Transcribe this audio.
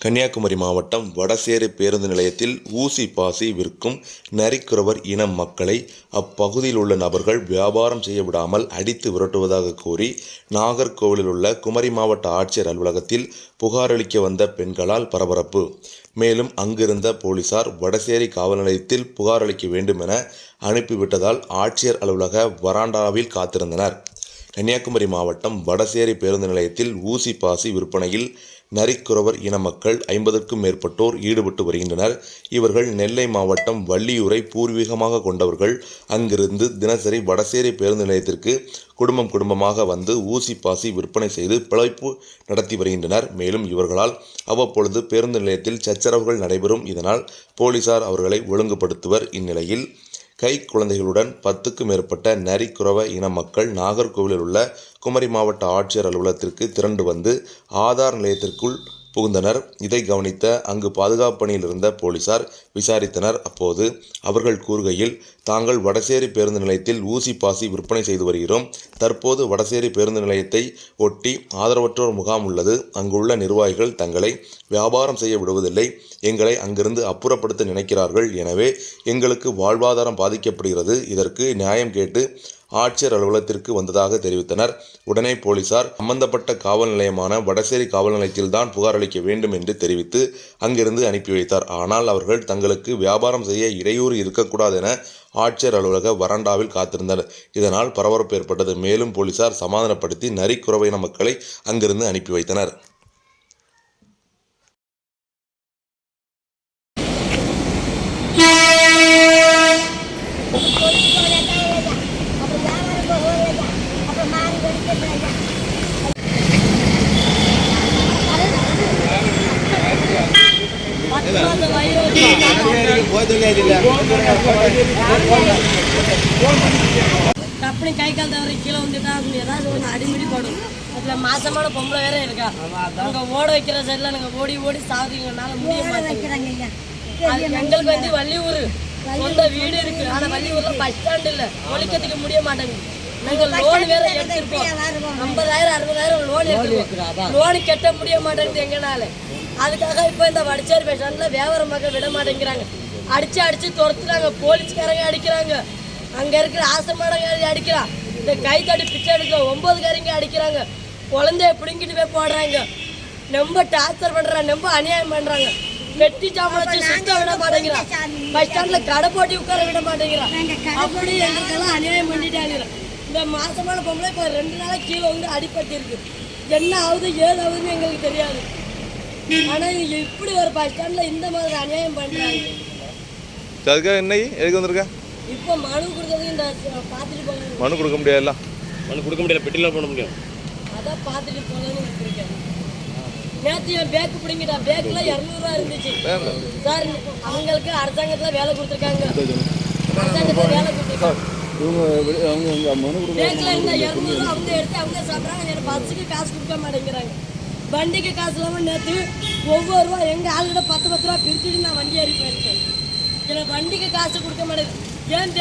கன்னியாகுமரி மாவட்டம் வடசேரி பேருந்து நிலையத்தில் ஊசி பாசி விற்கும் நரிக்குறவர் இன மக்களை அப்பகுதியில் உள்ள நபர்கள் வியாபாரம் செய்ய விடாமல் அடித்து விரட்டுவதாக கூறி நாகர்கோவிலில் உள்ள குமரி மாவட்ட ஆட்சியர் அலுவலகத்தில் புகாரளிக்க வந்த பெண்களால் பரபரப்பு. மேலும் அங்கிருந்த போலீசார் வடசேரி காவல் நிலையத்தில் புகாரளிக்க வேண்டும் என அனுப்பிவிட்டதால் ஆட்சியர் அலுவலக வராண்டாவில் காத்திருந்தனர். கன்னியாகுமரி மாவட்டம் வடசேரி பேருந்து நிலையத்தில் ஊசி பாசி விற்பனையில் நரிக்குறவர் இன மக்கள் ஐம்பதுக்கும் மேற்பட்டோர் ஈடுபட்டு வருகின்றனர். இவர்கள் நெல்லை மாவட்டம் வள்ளியூரை பூர்வீகமாக கொண்டவர்கள். அங்கிருந்து தினசரி வடசேரி பேருந்து நிலையத்திற்கு குடும்பம் குடும்பமாக வந்து ஊசி பாசி விற்பனை செய்து பிழைப்பு நடத்தி வருகின்றனர். மேலும் இவர்களால் அவ்வப்பொழுது பேருந்து நிலையத்தில் சச்சரவுகள் நடைபெறும். இதனால் போலீசார் அவர்களை ஒழுங்குபடுத்துவர் இந்நிலையில் கை குழந்தைகளுடன் பத்துக்கும் மேற்பட்ட நரிக்குறவ இன மக்கள் நாகர்கோவிலில் உள்ள குமரி மாவட்ட ஆட்சியர் அலுவலகத்திற்கு திரண்டு வந்து ஆதார் நிலையத்திற்குள் புகுந்தனர். இதை கவனித்த அங்கு பாதுகாப்பு பணியில் இருந்த போலீசார் விசாரித்தனர். அப்போது அவர்கள் கூறுகையில் தாங்கள் வடசேரி பேருந்து நிலையத்தில் ஊசி பாசி விற்பனை செய்து வருகிறோம். தற்போது வடசேரி பேருந்து நிலையத்தை ஒட்டி ஆதரவற்றோர் முகாம் உள்ளது. அங்குள்ள நிர்வாகிகள் தங்களை வியாபாரம் செய்ய விடுவதில்லை. எங்களை அங்கிருந்து அப்புறப்படுத்த நினைக்கிறார்கள். எனவே எங்களுக்கு வாழ்வாதாரம் பாதிக்கப்படுகிறது. இதற்கு நியாயம் கேட்டு ஆட்சியர் அலுவலகத்திற்கு வந்ததாக தெரிவித்தனர். உடனே போலீசார் சம்பந்தப்பட்ட காவல் நிலையமான வடசேரி காவல் நிலையத்தில்தான் புகார் அளிக்க வேண்டும் என்று தெரிவித்து அங்கிருந்து அனுப்பி வைத்தார். ஆனால் அவர்கள் தங்களுக்கு வியாபாரம் செய்ய இடையூறு இருக்கக்கூடாது என ஆட்சியர் அலுவலக வராண்டாவில் காத்திருந்தனர். இதனால் பரபரப்பு ஏற்பட்டது. மேலும் போலீசார் சமாதானப்படுத்தி நரிக்குறவையின மக்களை அங்கிருந்து அனுப்பி வைத்தனர். டப்புனு கை கால் தவிர கீழே வந்துட்டா அப்படி ஏதாவது கொஞ்சம் அடிமடி படும். அதில் மாசமான பொம்பளை வேற இருக்கா. அங்கே ஓட வைக்கிற சைடில் நாங்கள் ஓடி ஓடி சாதிங்கனால முடிய மாட்டேங்குது. அது எங்களுக்கு வந்து வள்ளியூர் சொந்த வீடு இருக்கு. ஆனா வள்ளியூர்ல பஸ் ஸ்டாண்ட் இல்ல. ஒழிக்கிறதுக்கு முடிய மாட்டேங்குது. நாங்க லோன் வேற எடுத்திருக்கோம் ஐம்பதாயிரம் அறுபதாயிரம் லோன் எடுத்திருக்கோம் லோன் கட்ட முடிய மாட்டேங்குது எங்கனால. அதுக்காக இப்போ இந்த வடிச்சேரி ஸ்டாண்ட்ல வியாபாரம் பார்க்க விட மாட்டேங்கிறாங்க. அடிச்சு அடிச்சு துரத்துறாங்க. போலீஸ்காரங்க அடிக்கிறாங்க. அங்க இருக்கிற ஆசமானங்க அடிக்கிறான் இந்த கை தட்டி பிச்சை எடுக்கிற ஒன்பது காரங்க அடிக்கிறாங்க. குழந்தைய பிடுங்கிட்டு போய் போடுறாங்க. ரொம்ப டார்ச்சர் பண்றாங்க. ரொம்ப அநியாயம் பண்றாங்க. வெட்டி சாமான் வச்சு சுத்த விட மாட்டேங்கிறான் பஸ் ஸ்டாண்ட்ல கடை போட்டி உட்கார விட மாட்டேங்கிறான் அப்படி எங்களுக்கெல்லாம் அநியாயம் பண்ணிட்டாங்க இந்த மாசமான பொம்பளை இப்போ ரெண்டு நாளா கீழே வந்து அடிபட்டு இருக்கு. என்ன ஆகுது ஏது ஆகுதுன்னு எங்களுக்கு தெரியாது. ஆனா இங்க இப்படி ஒரு பஸ் ஸ்டாண்ட்ல இந்த மாதிரி அநியாயம் பண்றாங்க. அதுக்காக என்ன எதுக்கு வந்திருக்க? இப்போ மனு கொடுத்தது இந்த பார்த்துட்டு போகணும். மனு கொடுக்க முடியாதுல்ல? மனு கொடுக்க முடியல பெட்டியில் போட முடியும். அதான் பார்த்துட்டு போகணும்னு வச்சிருக்கேன் நேற்று என் பேக்கு பிடிங்கிட்டா. பேக்கில் இரநூறுவா இருந்துச்சு. சார் அவங்களுக்கு அரசாங்கத்தில் வேலை கொடுத்துருக்காங்க. அரசாங்கத்தில் வேலை கொடுத்துருக்காங்க. இந்த இரநூறுவா அவங்க எடுத்து அவங்க சாப்பிட்றாங்க. எனக்கு பஸ்ஸுக்கு காசு கொடுக்க மாட்டேங்கிறாங்க. வண்டிக்கு காசு இல்லாமல் நேற்று ஒவ்வொரு ரூபா எங்கள் ஆளுகிட்ட பத்து பத்து ரூபா பிரிச்சுட்டு நான் வண்டி ஏறி போயிருக்கேன். எனக்கு வண்டிக்கு காசு கொடுக்க மாட்டேங்குது ஏன்